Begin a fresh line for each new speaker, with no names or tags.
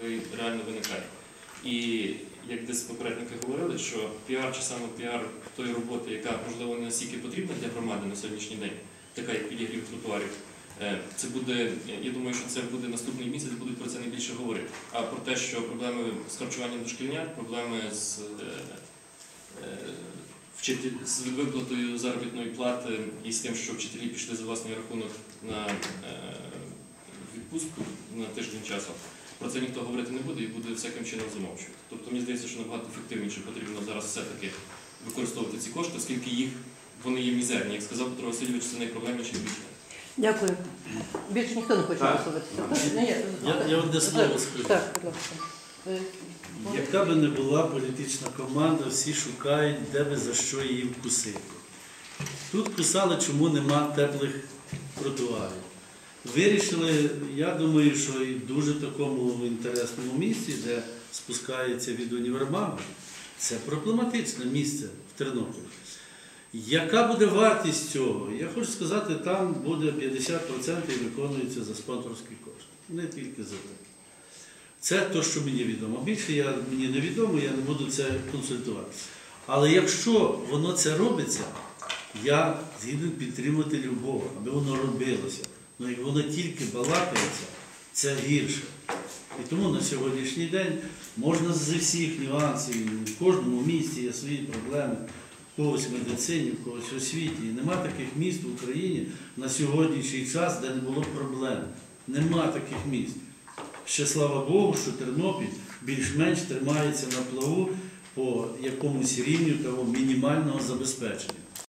який реально виникає. І як десь попередники говорили, що піар чи саме піар тої роботи, яка можливо не настільки потрібна для громади на сьогоднішній день, така як підігрів тротуарів, е, це буде, я думаю, що це буде наступний місяць, будуть про це найбільше говорити. А про те, що проблеми з харчуванням дошкільнят, проблеми з, е, е, з виплатою заробітної плати і з тим, що вчителі пішли за власний рахунок на відпустку на тиждень часу. Про це ніхто говорити не буде і буде всяким чином замовчувати. Тобто мені здається, що набагато ефективніше потрібно зараз все-таки використовувати ці кошти, оскільки їх вони є мізерні. Як сказав Петро Васильович, це найпроблемніший бюджет.
Дякую. Більше ніхто не хоче висловитися.
Я, я одне слово скажу.
Так, будь ласка.
Яка би не була політична команда, всі шукають, де би за що її вкусити. Тут писали, чому нема теплих тротуарів. Вирішили, я думаю, що і в дуже такому інтересному місці, де спускається від універмагу, це проблематичне місце в Тернополі. Яка буде вартість цього? Я хочу сказати, там буде 50% виконується за спонсорські кошти. Не тільки за те. Це те, що мені відомо. Більше я, мені не відомо, я не буду це консультувати. Але якщо воно це робиться, я згідний підтримати любов, аби воно робилося. Ну як воно тільки балакається, це гірше. І тому на сьогоднішній день можна зі всіх нюансів, в кожному місті є свої проблеми, в когось в медицині, в когось в освіті. І нема таких міст в Україні на сьогоднішній час, де не було проблем. Нема таких міст. Ще слава Богу, що Тернопіль більш-менш тримається на плаву по якомусь рівню того мінімального забезпечення.